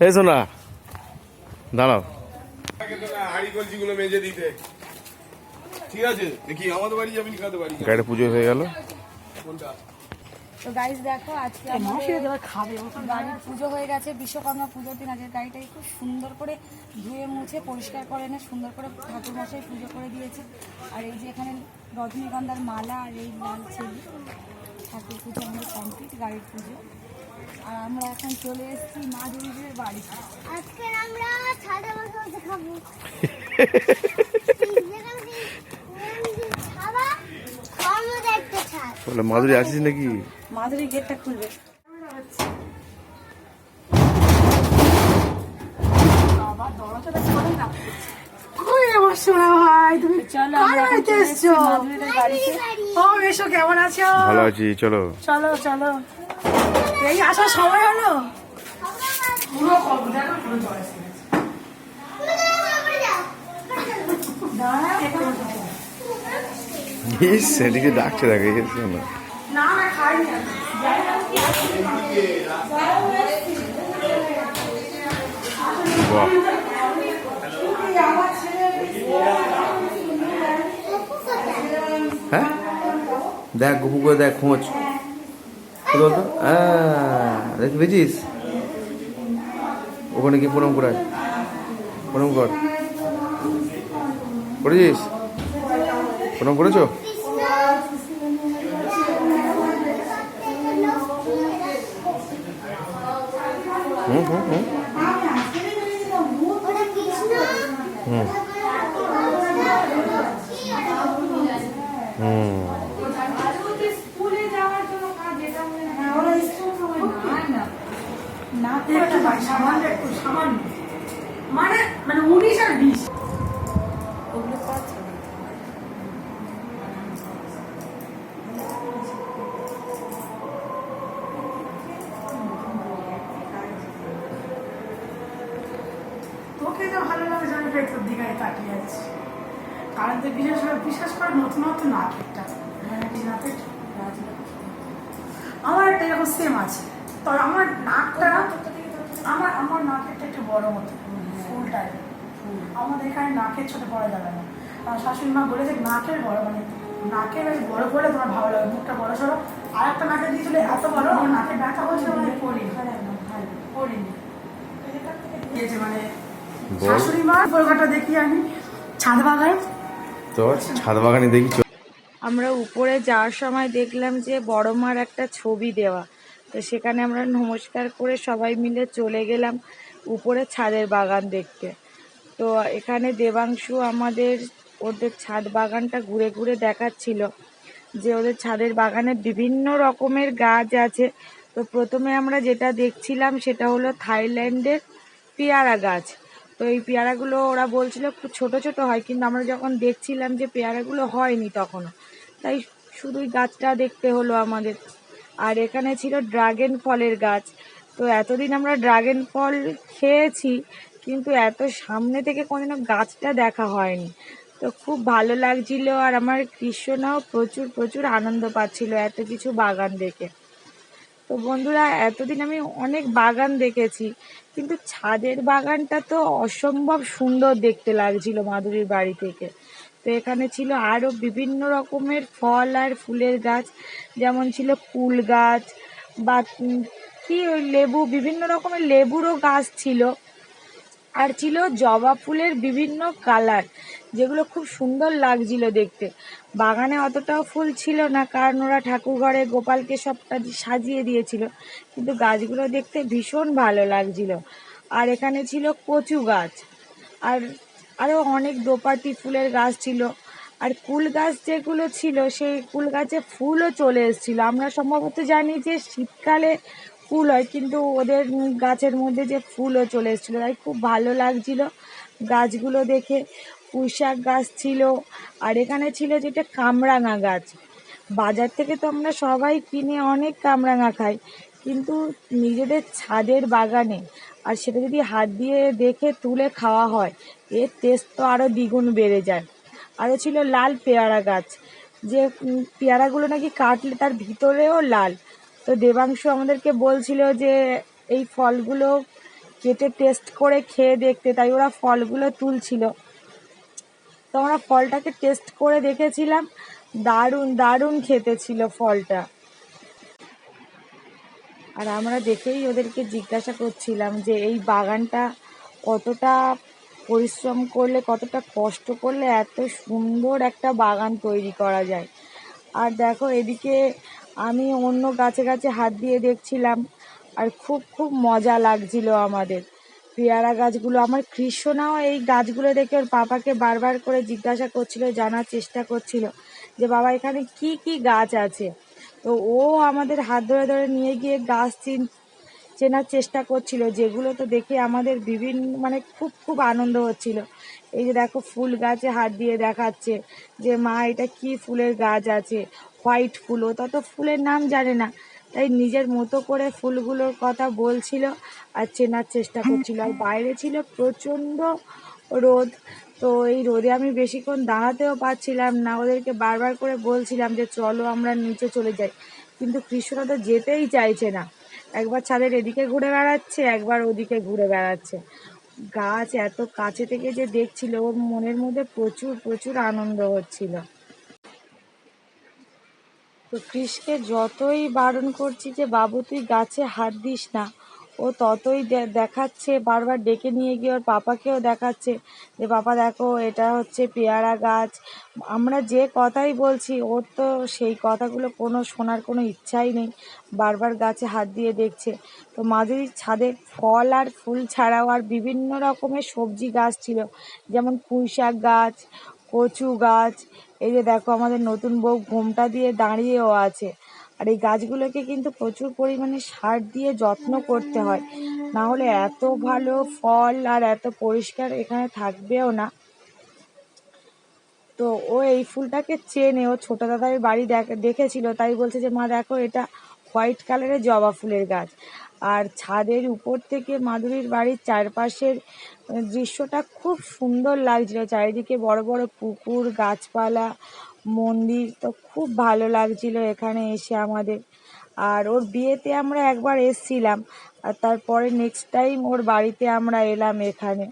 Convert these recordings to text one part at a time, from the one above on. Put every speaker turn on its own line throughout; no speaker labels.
এই শোনা দাঁড়াও।
হাড়ি কলসিগুলো মেজে দিতে ঠিক আছে দেখি আমাদের বাড়ি যাবি কাদের বাড়ি
গাড়ি পুজো হয়ে গেল
কোনটা
তো গাইস দেখো আজকে আমাদের গাড়ির পুজো হয়ে গেছে বিশ্বকর্মা পুজোর দিন। আজকে গাড়িটাই খুব সুন্দর করে ধুয়ে মুছে পরিষ্কার করে এনে সুন্দর করে ঠাকুর মশাই পুজো করে দিয়েছে। আর এই যে এখানে রজনীগন্ধার মালা আর এই লাল ছেলে ঠাকুর পুজো আমাদের কমপ্লিট গাড়ির পুজো। আর আমরা এখন চলে এসেছি মা দেবীদের বাড়িতে
আজকে আমরা বসে বসে খাব।
বলে মাধুরী আছিস নাকি?
মাধুরী গেটটা খুলবে।
ওই আমার সোনা ভাই তুমি
চলো
কার
আমরা এখন
বাড়িতে
চলে এসেছি
এসছো?
মাধুরীদের বাড়িতে।
ও এসো কেমন আছো?
ভালো আছি চলো।
চলো চলো। এই আসার সময় হলো? পুরো কম পুরো জল এসে গেছে। দাঁড়া, একটু বসে থাকো।
ইস সেদিকে ডাকছে দেখে গেছে না হ্যাঁ? দেখ গুপু দেখ খোঁজ। কোথাও তো হ্যাঁ দেখ ওখানে কি প্রণাম করায়। প্রণাম কর। করেছিস? প্রণাম করেছ? হুম হুম হুম। হুম হুম
হ্যাঁ, ওরা স্কুল সময় না। না, একটু ভাই, সামান্য একটু, সামান্য। মানে মানে উনিশ আর বিশ। তোকে যা ভালো লাগে জানি পেট তোর দিঘায় তাকিয়ে আছি কারণ তো বিশেষ করে বিশেষ করে নতুনত্ব নাকেরটা নাকের আমার একটা এরকম সেম আছে। তবে আমার নাকটা আমার আমার নাকেরটা একটু বড় মতো ফুল টাইপের আমাদের এখানে নাকের ছোট পড়া যাবে না আমার শাশুড়ি মা বলেছে নাকের বড় মানে নাকের ওই বড় করলে তোমার ভালো লাগে মুখটা বড় সড়ো আর একটা নাকে দিয়েছিল এত বড় আমার নাকের ব্যথা হচ্ছে মানে পড়িনি। পড়িনি দিয়েছে মানে শাশুড়ি মা কলকাতা দেখি আমি ছাদ বাগান
তো ছাদ বাগানে দেখি
আমরা উপরে যাওয়ার সময় দেখলাম যে বড় মার একটা ছবি দেওয়া। তো সেখানে আমরা নমস্কার করে সবাই মিলে চলে গেলাম উপরে ছাদের বাগান দেখতে। তো এখানে দেবাংশু আমাদের ওদের ছাদ বাগানটা ঘুরে ঘুরে দেখাচ্ছিল যে ওদের ছাদের বাগানে বিভিন্ন রকমের গাছ আছে। তো প্রথমে আমরা যেটা দেখছিলাম সেটা হলো থাইল্যান্ডের পেয়ারা গাছ। তো এই পেয়ারাগুলো ওরা বলছিল ছোট ছোট হয়, কিন্তু আমরা যখন দেখছিলাম যে পেয়ারাগুলো হয়নি তখনও, তাই শুধুই গাছটা দেখতে হলো আমাদের। আর এখানে ছিল ড্রাগন ফলের গাছ। তো এতদিন আমরা ড্রাগন ফল খেয়েছি, কিন্তু এত সামনে থেকে কোনোদিনও গাছটা দেখা হয়নি। তো খুব ভালো লাগছিল আর আমার কৃষ্ণনাও প্রচুর প্রচুর আনন্দ পাচ্ছিল এত কিছু বাগান দেখে। তো বন্ধুরা, এতদিন আমি অনেক বাগান দেখেছি, কিন্তু ছাদের বাগানটা তো অসম্ভব সুন্দর দেখতে লাগছিল মাধুরীর বাড়ি থেকে। তো এখানে ছিল আরও বিভিন্ন রকমের ফল আর ফুলের গাছ। যেমন ছিল কুল গাছ বা কি ওই লেবু, বিভিন্ন রকমের লেবুরও গাছ ছিল। আর ছিল জবা ফুলের বিভিন্ন কালার, যেগুলো খুব সুন্দর লাগছিল দেখতে। বাগানে অতটাও ফুল ছিল না, কারণ ওরা ঠাকুর ঘরে গোপালকে সবটা সাজিয়ে দিয়েছিল। কিন্তু গাছগুলো দেখতে ভীষণ ভালো লাগছিল। আর এখানে ছিল কচু গাছ। আর আরও অনেক দোপাটি ফুলের গাছ ছিল। আর কুল গাছ যেগুলো ছিল, সেই কুল গাছে ফুলও চলে এসেছিল। আমরা সম্ভবত জানি যে শীতকালে ফুল হয়, কিন্তু ওদের গাছের মধ্যে যে ফুলও চলে এসেছিল। তাই খুব ভালো লাগছিল গাছগুলো দেখে। পুঁইশাক গাছ ছিল, আর এখানে ছিল যেটা কামরাঙা গাছ। বাজার থেকে তো আমরা সবাই কিনে অনেক কামরাঙা খাই, কিন্তু নিজেদের ছাদের বাগানে, আর সেটা যদি হাত দিয়ে দেখে তুলে খাওয়া হয় এর টেস্ট তো আরও দ্বিগুণ বেড়ে যায়। আরও ছিল লাল পেয়ারা গাছ। যে পেয়ারাগুলো নাকি কাটলে তার ভিতরেও লাল। তো দেবাংশু আমাদেরকে বলছিল যে, এই ফলগুলো কেটে টেস্ট করে খেয়ে দেখতে। তাই ওরা ফলগুলো তুলছিল। তো আমরা ফলটাকে টেস্ট করে দেখেছিলাম। দারুণ দারুণ খেতে ছিল ফলটা। আর আমরা দেখেই ওদেরকে জিজ্ঞাসা করছিলাম যে, এই বাগানটা কতটা পরিশ্রম করলে, কতটা কষ্ট করলে এত সুন্দর একটা বাগান তৈরি করা যায়। আর দেখো, এদিকে আমি অন্য গাছে গাছে হাত দিয়ে দেখছিলাম, আর খুব খুব মজা লাগছিল আমাদের। পেয়ারা গাছগুলো, আমার কৃষ্ণনাও এই গাছগুলো দেখে ওর পাপাকে বারবার করে জিজ্ঞাসা করছিল, জানার চেষ্টা করছিল যে, বাবা, এখানে কি কি গাছ আছে? তো ও আমাদের হাত ধরে ধরে নিয়ে গিয়ে গাছ চিন চেনার চেষ্টা করছিল যেগুলো তো দেখে আমাদের বিভিন্ন মানে খুব খুব আনন্দ হচ্ছিল। এই যে দেখো ফুল গাছে হাত দিয়ে দেখাচ্ছে যে মা এটা কি ফুলের গাছ আছে? হোয়াইট ফুল ও তত ফুলের নাম জানে না। তাই নিজের মতো করে ফুলগুলোর কথা বলছিল আর চেনার চেষ্টা করছিল। আর বাইরে ছিল প্রচণ্ড রোদ তো এই রোদে আমি বেশিক্ষণ দাঁড়াতেও পারছিলাম না। ওদেরকে বারবার করে বলছিলাম যে চলো আমরা নিচে চলে যাই। কিন্তু কৃষ্ণরা তো যেতেই চাইছে না। একবার ছাদের এদিকে ঘুরে বেড়াচ্ছে, একবার ওদিকে ঘুরে বেড়াচ্ছে। গাছ এত কাছে থেকে যে দেখছিল, ওর মনের মধ্যে প্রচুর প্রচুর আনন্দ হচ্ছিল। তো কৃষকে যতই বারণ করছি যে, বাবু, তুই গাছে হাত দিস না। ও ততই দেখাচ্ছে, বারবার ডেকে নিয়ে গিয়ে ওর পাপাকেও দেখাচ্ছে যে, পাপা, দেখো, এটা হচ্ছে পেয়ারা গাছ। আমরা যে কথাই বলছি, ওর তো সেই কথাগুলো কোনো শোনার কোনো ইচ্ছাই নেই। বারবার গাছে হাত দিয়ে দেখছে। তো মাধুরীর ছাদে ফল আর ফুল ছাড়াও আর বিভিন্ন রকমের সবজি গাছ ছিল। যেমন পুঁই শাক গাছ, কচু গাছ। এই যে দেখো, আমাদের নতুন বউ ঘোমটা দিয়ে দাঁড়িয়েও আছে। আর এই গাছগুলোকে কিন্তু প্রচুর পরিমাণে সার দিয়ে যত্ন করতে হয়। না হলে এত ভালো ফল আর এত পরিষ্কার এখানে থাকবেও না। তো ও এই ফুলটাকে চেনে, ও ছোটো দাদার বাড়ি দেখ- দেখেছিল, তাই বলছে যে, মা, দেখো, এটা হোয়াইট কালারের জবা ফুলের গাছ। আর ছাদের উপর থেকে মাধুরীর বাড়ির চারপাশের দৃশ্যটা খুব সুন্দর লাগছিল। চারিদিকে বড় বড় পুকুর, গাছপালা মন্দির তো খুব ভালো লাগছিল এখানে এসে আমাদের। আর ওর বিয়েতে আমরা একবার এসছিলাম, আর তারপরে নেক্সট টাইম ওর বাড়িতে আমরা এলাম এখানে।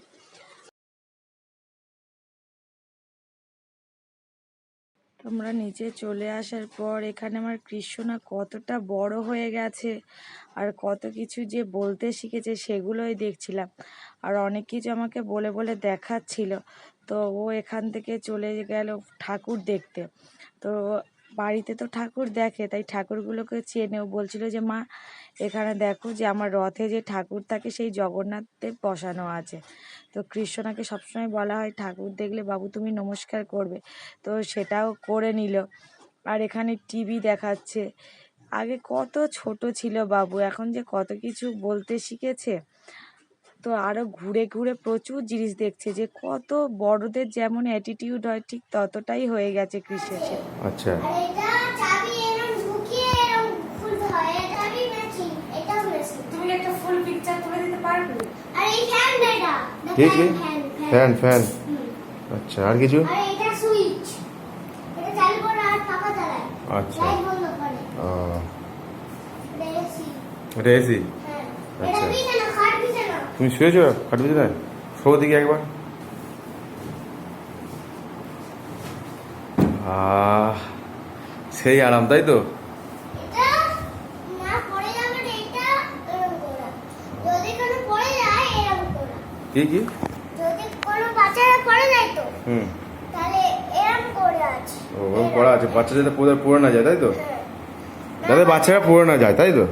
আমরা নিচে চলে আসার পর এখানে আমার কৃষ্ণা কতটা বড় হয়ে গেছে, আর কত কিছু যে বলতে শিখেছে সেগুলোই দেখছিলাম। আর অনেক কিছু আমাকে বলে বলে দেখাচ্ছিল। তো ও এখান থেকে চলে গেল ঠাকুর দেখতে। তো বাড়িতে তো ঠাকুর দেখে, তাই ঠাকুরগুলোকে চেনে। ও বলছিল যে, মা, এখানে দেখো যে, আমার রথে যে ঠাকুর থাকে, সেই জগন্নাথ বসানো আছে। তো কৃষ্ণনাকে সবসময় বলা হয়, ঠাকুর দেখলে বাবু তুমি নমস্কার করবে। তো সেটাও করে নিল। আর এখানে টিভি দেখাচ্ছে। আগে কত ছোট ছিল বাবু, এখন যে কত কিছু বলতে শিখেছে। তো আরও ঘুরে ঘুরে প্রচুর জিনিস দেখছে যে কত বড়দের যেমন অ্যাটিটিউড হয় ঠিক ততটাই হয়ে গেছে কৃষের
আচ্ছা।
হয় ফ্যান ফ্যান।
আচ্ছা আর কিছু?
আর এটা সুইচ এটা চালু করে আর পাখা চালায়
আচ্ছা।
এটা এসি হ্যাঁ।
আচ্ছা। তুমি শুয়েছো? খাট বিছানায় শো দিকে একবার। আহ সেই আরাম তাই তো? কি কি?
যদি কোনো বাচ্চারা পড়ে যায় তো
হুম।
তাহলে এরকম করে আছে।
ও ওরকম করা আছে। বাচ্চা যাতে পড়ে পড়ে না যায় তাই তো?
হ্যাঁ।
যাতে বাচ্চারা পড়ে না যায় তাই তো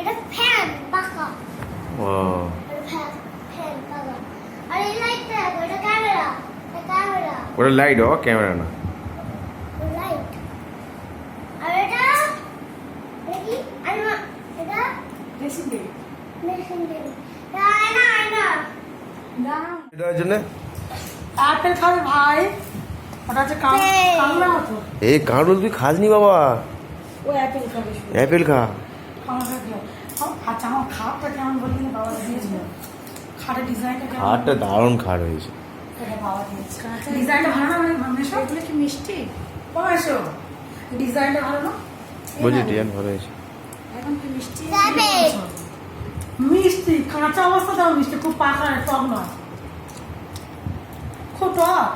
এটা ফ্যান পাখা
ও
এটা ফ্যান ফ্যান পাখা আর এই লাইটটা দেখো, এটা ক্যামেরা এটা ক্যামেরা
ওটা লাইট ও ক্যামেরা না
লাইট আর এটা দেখি আইনা এটা
বেশি খাটের ডিজাইনটা
খাটটা দারুণ খাট হয়েছে।
ডিজাইনটা ভালো না মানে মামেশো
এগুলো কি মিষ্টি?
মামেশো ডিজাইনটা ভালো না?
বলছি ডিজাইন ভালো হয়েছে।
এখন কি মিষ্টি?
মিষ্টি কাঁচা অবস্থাতেও মিষ্টি খুব পাকা না, টক নয়। খুব টক।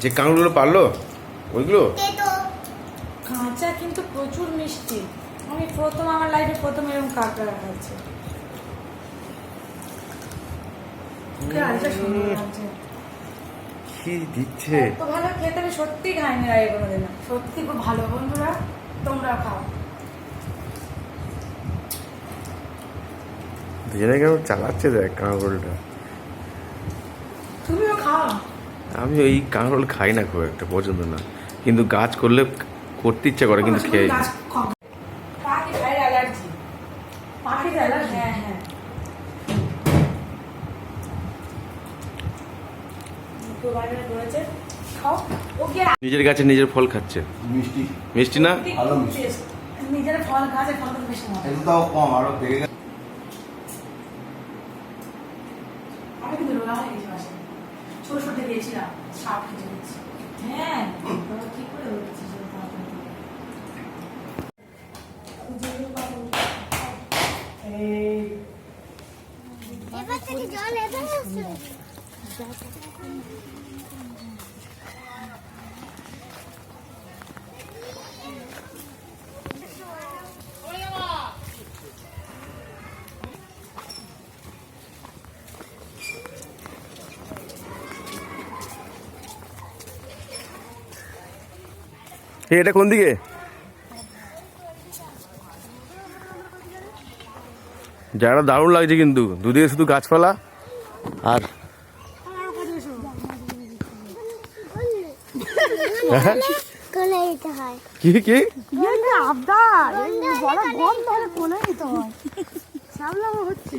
যে কাঁকড়গুলো পারল ওইগুলো?
কাঁচা কিন্তু প্রচুর মিষ্টি। আমি প্রথম আমার লাইফে প্রথম এরকম কাঁকড়া খাচ্ছি
মুখে আরেকটা সুন্দর লাগছে
কি দিচ্ছে?
এত ভালো খেতে আমি সত্যি খাইনি আগে কোনোদিন।
সত্যি খুব ভালো। বন্ধুরা তোমরা খাও।
দুজনে কেমন চালাচ্ছে দেখ কাঁকড়টা
তুমিও খাও।
আমি ওই কাঁকড় খাই না খুব একটা পছন্দ না। কিন্তু গাছ করলে করতে ইচ্ছা করে কিন্তু খেয়ে
গাছ খাও।
পাখি খাই অ্যালার্জি
পাখি যায় না
হ্যাঁ হ্যাঁ দুটো রয়েছে।
খাও।
ওকে
নিজের গাছে নিজের ফল খাচ্ছে।
মিষ্টি।
মিষ্টি না?
ভালো মিষ্টি।
নিজের ফল গাছে ফল বেশি মজা
একটু তাও কম আরও বেড়ে
এটা কোন দিকে? জায়গাটা দারুণ লাগছে কিন্তু দুদিকে শুধু গাছপালা। আর কি কি?
হচ্ছে।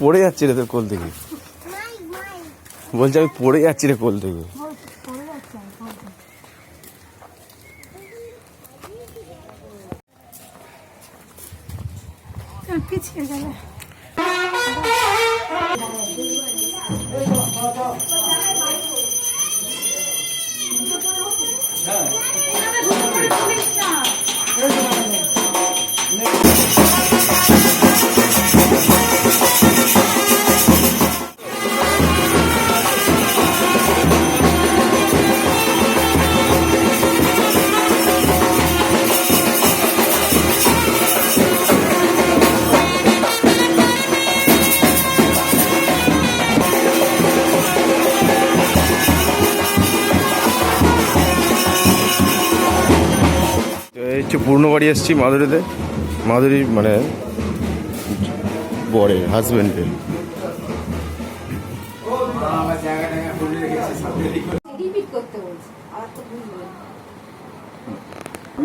পড়ে যাচ্ছি রে তোর কোল থেকে। বলছি আমি পড়ে যাচ্ছি রে কোল থেকে। হচ্ছে পূর্ণ বাড়ি এসেছি মাধুরীতে মাধুরী মানে বরে হাজবেন্ডের
রিপিট করতে বলছি আর তো বুঝব না।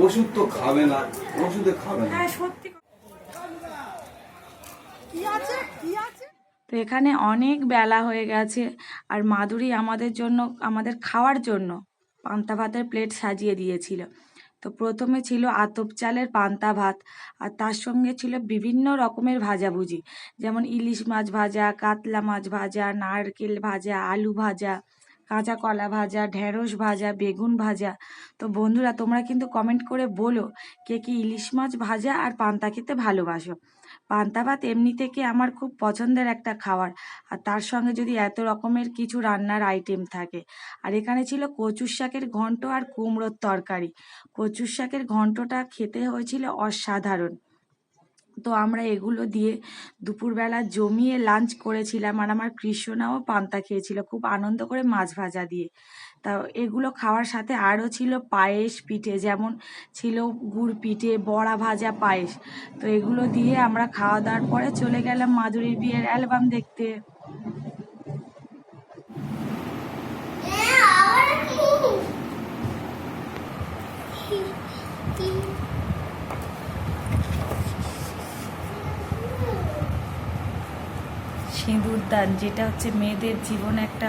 ওষুধ তো খাবে না ওষুধে খাবে না।
হ্যাঁ সত্যি কি আছে কি আছে?
তো এখানে অনেক বেলা হয়ে গেছে আর মাধুরী আমাদের জন্য আমাদের খাওয়ার জন্য পান্তা ভাতের প্লেট সাজিয়ে দিয়েছিল। তো প্রথমে ছিল আতপ চালের পান্তা ভাত, আর তার সঙ্গে ছিল বিভিন্ন রকমের ভাজাভুজি। যেমন ইলিশ মাছ ভাজা, কাতলা মাছ ভাজা, নারকেল ভাজা, আলু ভাজা, কাঁচা কলা ভাজা, ঢেঁড়স ভাজা, বেগুন ভাজা। তো বন্ধুরা, তোমরা কিন্তু কমেন্ট করে বলো কে কি ইলিশ মাছ ভাজা আর পান্তা খেতে ভালোবাসো। পান্তা ভাত এমনি থেকে আমার খুব পছন্দের একটা খাবার। আর তার সঙ্গে যদি এত রকমের কিছু রান্নার আইটেম থাকে। আর এখানে ছিল কচুর শাকের ঘন্ট আর কুমড়োর তরকারি। কচুর শাকের ঘন্টটা খেতে হয়েছিল অসাধারণ। তো আমরা এগুলো দিয়ে দুপুরবেলা জমিয়ে লাঞ্চ করেছিলাম। আর আমার কৃষ্ণাও পান্তা খেয়েছিল। খুব আনন্দ করে মাছ ভাজা দিয়ে। তা এগুলো খাওয়ার সাথে আরও ছিল পায়েস পিঠে, যেমন ছিল গুড় পিঠে, বড়া ভাজা পায়েস। তো এগুলো দিয়ে আমরা খাওয়া দাওয়ার পরে চলে গেলাম মাধুরীর বিয়ের অ্যালবাম দেখতে।
হ্যাঁ আবার কি কি
সিঁদুর দান যেটা হচ্ছে মেয়েদের জীবনে একটা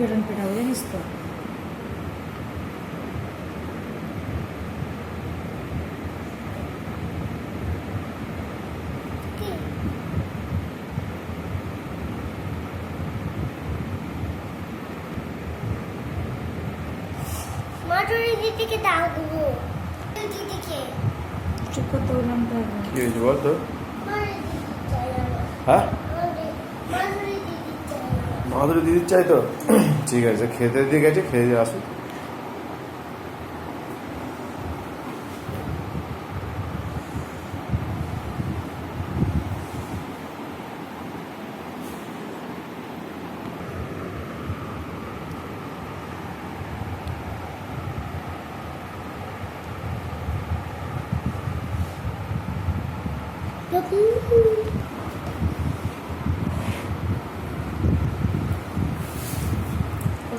গেলে কিন্তু খুব পেটান পেটাবো জানিস তো
কি মাটুরি দিদিকে দাও দেবো দিদিকে
চুপ করতে বললাম তো একবার।
কি হয়েছে বল তো
মাটুরি দিদি চাই আমার
হ্যাঁ
মাটুরি দিদি চাই আমার
মাধুরী দিদির চাই তো। ঠিক আছে খেতে দিয়ে গেছে খেয়ে দিয়ে আসুক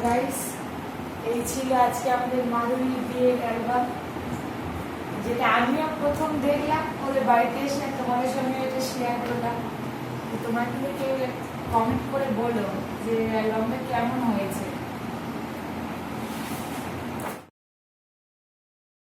গাইস এই ছিল আজকে আমাদের মাধুরী বিয়ের অ্যালবাম। যেটা আমিও প্রথম দেখলাম ওদের বাড়িতে এসে তোমাদের সঙ্গে এটা শেয়ার করলাম। তোমরা কেউ কমেন্ট করে বলো যে অ্যালবামটা কেমন হয়েছে?